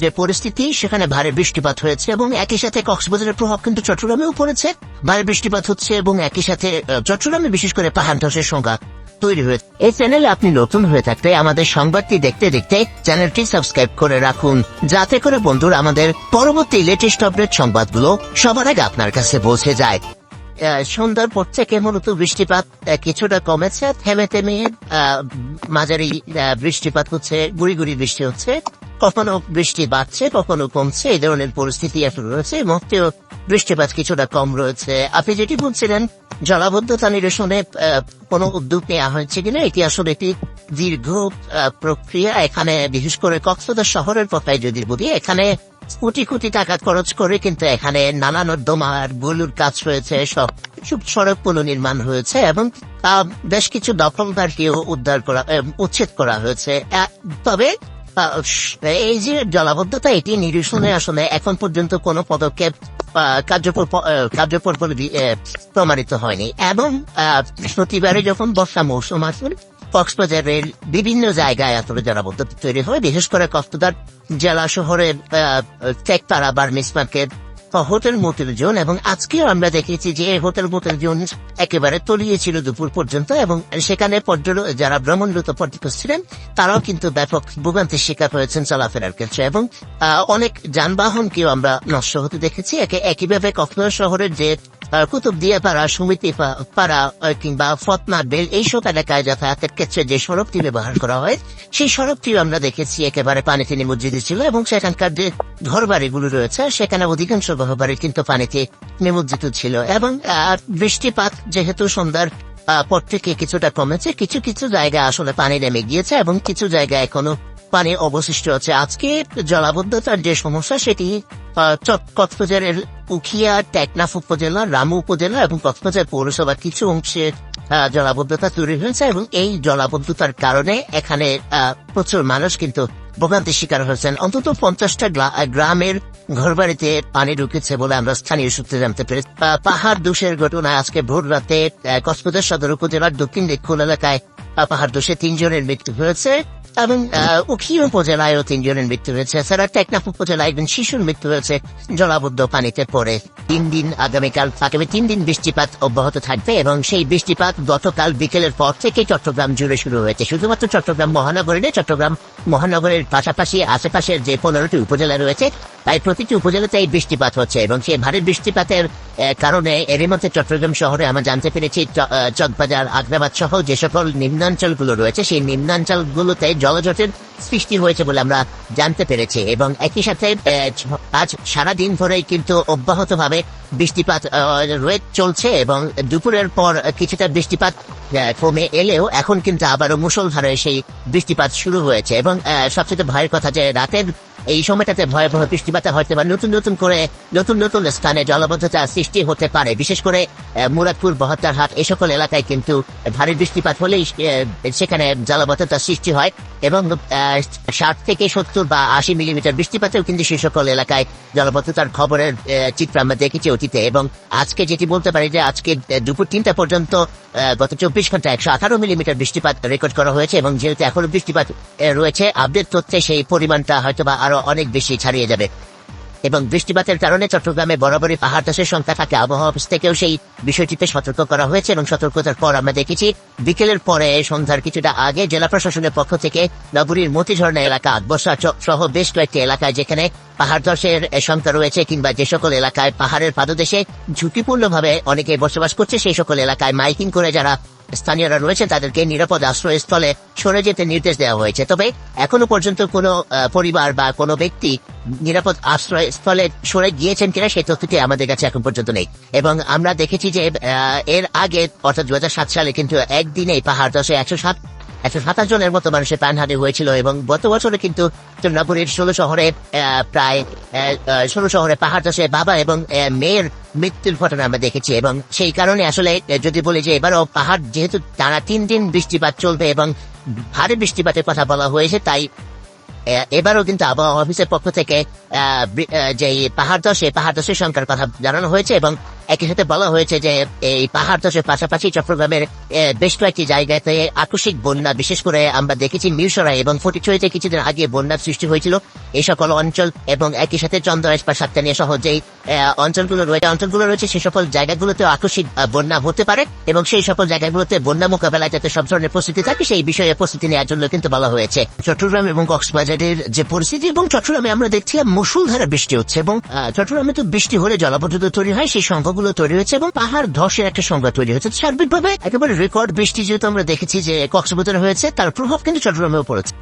যে পরিস্থিতি, সেখানে ভারী বৃষ্টিপাত হয়েছে এবং একই সাথে কক্সবাজারের প্রভাব কিন্তু চট্টগ্রামেও পড়েছে। ভারী বৃষ্টিপাত হচ্ছে এবং একই সাথে চট্টগ্রামে বিশেষ করে পাহাড় ধসের সংখ্যা তৈরি হয়েছে। এই চ্যানেলে আপনি নতুন হয়ে থাকলে আমাদের সংবাদটি দেখতে দেখতে চ্যানেলটি সাবস্ক্রাইব করে রাখুন। যাতে করে বন্ধুরা আমাদের পরবর্তী লেটেস্ট আপডেট সংবাদগুলো সবার আগে আপনার কাছে পৌঁছে যায়। সন্ধ্যার পর থেকে মূলত বৃষ্টিপাত কিছুটা কমেছে, থেমে থেমে মাঝারি বৃষ্টিপাত হচ্ছে, গুড়ি গুড়ি বৃষ্টি হচ্ছে। কখনো বৃষ্টি বাড়ছে, কখনো কমছে, এই ধরনের পরিস্থিতি এখন রয়েছে মধ্যেও বৃষ্টিপাত কিছুটা কম রয়েছে। আপনি যেটি বলছিলেন, জলাবদ্ধতা নিরসনে কোনো উদ্যোগ নেওয়া হয়েছে কিনা, এটি আসলে একটি দীর্ঘ প্রক্রিয়া। এখানে বিশেষ করে কক্সবাজার শহরের কথাই যদি বলি, এখানে কোটি কোটি টাকা খরচ করে কিন্তু এখানে নানা নর্দমার গুলুর কাজ হয়েছে, সব সব সড়ক পুনর্নির্মাণ হয়েছে এবং বেশ কিছু দখলদারকেও উদ্ধার করা উচ্ছেদ করা হয়েছে। তবে এই যে জলাবদ্ধতা, এটি নিরসনে আসলে এখন পর্যন্ত কোনো পদক্ষেপ কার্যকর কার্যকর দি- প্রমাণিত হয়নি। এবং প্রতিবারে যখন বর্ষা মৌসুম আসবে, কক্সবাজারের বিভিন্ন জায়গায় আসলে জলাবদ্ধতা তৈরি হয়। বিশেষ করে কক্সবাজার জেলা শহরের Tekpara Burmese market hotel motel zone এবং আজকেও আমরা দেখেছি যে হোটেল মোটেল জোন একেবারে তলিয়েছিল দুপুর পর্যন্ত এবং সেখানে পর্যটক যারা ভ্রমণরত পর্যটক ছিলেন, তারাও কিন্তু ব্যাপক ভোগান্তির শিকার হয়েছেন চলাফেরার ক্ষেত্রে এবং অনেক যানবাহনকেও আমরা নষ্ট হতে দেখেছি। একে একইভাবে কক্সবাজার শহরের যে কুতুবদিয়া পাড়া সমিতি পাড়া কিংবা ফতনা বেল, এইসব এলাকায় যাতায়াতের ক্ষেত্রে যে সড়কটি ব্যবহার করা হয়, সেই সড়কটিও আমরা দেখেছি একেবারে পানিতে নিমজ্জিত ছিল এবং সেখানকার যে ঘর বাড়িগুলো রয়েছে, সেখানে অধিকাংশ ঘর বাড়ি কিন্তু পানিতে নিমজ্জিত ছিল এবং বৃষ্টিপাত যেহেতু সন্ধ্যার পর থেকে কিছুটা কমেছে, কিছু কিছু জায়গা আসলে পানি নেমে গিয়েছে এবং কিছু জায়গায় এখনও পানি অবশিষ্ট আছে। আজকে জলাবদ্ধতার যে সমস্যা, সেটি কক্সবাজারের উখিয়া, টেকনাফ উপজেলা, রামু উপজেলা এবং কক্সবাজার পৌরসভার কিছু অংশে জলাবদ্ধতা তৈরি হয়েছে এবং এই জলাবদ্ধতার কারণে এখানে প্রচুর মানুষ কিন্তু ভোগান্তির শিকার হয়েছেন। অন্তত পঞ্চাশটা গ্রামের ঘরবাড়িতে পানি ঢুকেছে বলে আমরা স্থানীয় সূত্রে জানতে পেরেছি। পাহাড় দোষের ঘটনায় আজকে ভোর রাতে কক্সবাজার সদর উপজেলার দক্ষিণ দিকুল এলাকায় পাহাড় দোষে তিনজনের মৃত্যু হয়েছে। এবং উখিয়া উপজেলায়ও তিনজনের মৃত্যু হয়েছে। এছাড়া টেকনাফ উপজেলায় একজন শিশুর মৃত্যু হয়েছে। জলাবদ্ধ পানিতে পড়ে। তিন দিন আগামীকাল আগামী তিন দিন বৃষ্টিপাত অব্যাহত থাকবে এবং সেই বৃষ্টিপাত গতকাল বিকেলের পর থেকে চট্টগ্রাম জুড়ে শুরু হয়েছে। শুধুমাত্র চট্টগ্রাম মহানগরে চট্টগ্রাম মহানগরের পাশাপাশি আশেপাশের যে পনেরোটি উপজেলা রয়েছে তাই প্রতিটি উপজেলাতে এই বৃষ্টিপাত হচ্ছে এবং সেই ভারী বৃষ্টিপাতের কারণে এরই মধ্যে চট্টগ্রাম শহরে আমরা জানতে পেরেছি চকবাজার, আগ্রাবাদ সহ যে সকল নিম্নাঞ্চলগুলো রয়েছে, সেই নিম্নাঞ্চলগুলোতে জলজটের সৃষ্টি হয়েছে বলে আমরা জানতে পেরেছি এবং একই সাথে আজ সারাদিন ধরেই কিন্তু অব্যাহত ভাবে বৃষ্টিপাত রয়ে চলছে এবং দুপুরের পর কিছুটা বৃষ্টিপাত কমে এলেও এখন কিন্তু আবারও মুসলধারে সেই বৃষ্টিপাত শুরু হয়েছে এবং সবচেয়ে ভয়ের কথা যে রাতের এই সময়টাতে ভয়াবহ বৃষ্টিপাত হতে পারে নতুন নতুন করে নতুন নতুন স্থানে জলবদ্ধতা সৃষ্টি হতে পারে। বিশেষ করে মুরাদপুর বহত্তরহাট এই সকল এলাকায় কিন্তু ভারী বৃষ্টিপাত হলেই সেখানে জলবদ্ধতা সৃষ্টি হয়। এবং ষাট থেকে সত্তর বা আশি মিলিমিটার বৃষ্টিপাতেও কিন্তু সেই সকল এলাকায় জলবদ্ধতার খবরের চিত্র আমরা দেখেছি অতীতে। এবং আজকে যেটি বলতে পারি যে আজকে দুপুর তিনটা পর্যন্ত গত চব্বিশ ঘণ্টা একশো আঠারো মিলিমিটার বৃষ্টিপাত রেকর্ড করা হয়েছে এবং যেহেতু এখনও বৃষ্টিপাত রয়েছে, আপডেট তথ্যে সেই পরিমাণটা হয়তো বা আরও অনেক বেশি ছাড়িয়ে যাবে। এবং বৃষ্টিপাতের কারণে চট্টগ্রামে বরাবরই পাহাড় সংখ্যা থাকে। আবহাওয়া অফিস থেকেও সেই বিষয়টিতে সতর্ক করা হয়েছে এবং সতর্কতার পর আমরা দেখেছি, বিকেলের পরে সন্ধ্যার কিছুটা আগে জেলা প্রশাসনের পক্ষ থেকে নগরীর মতিঝর্ণা এলাকা আকবসা সহ বেশ কয়েকটি এলাকায় যেখানে পাহাড় ধসের সংখ্যা রয়েছে কিংবা যে সকল এলাকায় পাহাড়ের পাদদেশে ঝুঁকিপূর্ণভাবে অনেকে বসবাস করছে, সেই সকল এলাকায় মাইকিং করে যারা স্থানীয়রা রয়েছে, তাদেরকে নিরাপদ আশ্রয়স্থলে সরে যেতে নির্দেশ দেওয়া হয়েছে। তবে এখনও পর্যন্ত কোনো পরিবার বা কোনো ব্যক্তি নিরাপদ আশ্রয়স্থলে সরে গিয়েছেন কিনা সেই তথ্যটি আমাদের কাছে এখন পর্যন্ত নেই। এবং আমরা দেখেছি যে এর আগে, অর্থাৎ দুহাজার সাত সালে কিন্তু একদিনেই পাহাড় দশে একশো সাত একশো সাতাশ জনের মতো মানুষের প্রাণহানি হয়েছিল এবং গত বছরে কিন্তু নগরীর ষোলো শহরে প্রায় ষোলো শহরে পাহাড় ধসে বাবা এবং মেয়ের মৃত্যুর ঘটনা আমরা দেখেছি এবং সেই কারণে আসলে যদি বলি যে এবারও পাহাড় যেহেতু টানা তিন দিন বৃষ্টিপাত চলবে এবং ভারী বৃষ্টিপাতের কথা বলা হয়েছে, তাই এবারও কিন্তু আবহাওয়া অফিসের পক্ষ থেকে যে পাহাড় দশে পাহাড় দশের সংখ্যার কথা জানানো হয়েছে এবং একই সাথে বলা হয়েছে যে, এই পাহাড় ধসের পাশাপাশি চট্টগ্রামের বেশ কয়েকটি জায়গাতে আকস্মিক বন্যা, বিশেষ করে আমরা দেখেছি মিরসরাই এবং ফটিচুয়েতে কিছুদিন আগে বন্যার সৃষ্টি হয়েছিল। এই সকল অঞ্চল এবং একই সাথে চন্দ্রাইশ বা সাতকানিয়া সহ যেই অঞ্চলগুলো রয়েছে অঞ্চলগুলো রয়েছে, সেই সকল জায়গাগুলোতে আকস্মিক বন্যা হতে পারে এবং সেই সকল জায়গাগুলোতে বন্যা মোকাবেলায় যাতে সব ধরনের প্রস্তুতি থাকে, সেই বিষয়ে প্রস্তুতি নেওয়ার জন্য কিন্তু বলা হয়েছে। চট্টগ্রাম এবং কক্সবাজারের যে পরিস্থিতি এবং চট্টগ্রামে আমরা দেখছিলাম মুসুলধারা বৃষ্টি হচ্ছে এবং চট্টগ্রামে তো বৃষ্টি হলে জলাবদ্ধতা তৈরি হয়, সেই সংখ্যাগুলো তৈরি হয়েছে এবং পাহাড় ধসের একটা সংখ্যা তৈরি হয়েছে সার্বিকভাবে একেবারে রেকর্ড বৃষ্টি যেহেতু আমরা দেখেছি যে কক্সবাজার হয়েছে, তার প্রভাব কিন্তু চট্টগ্রামেও পড়েছে।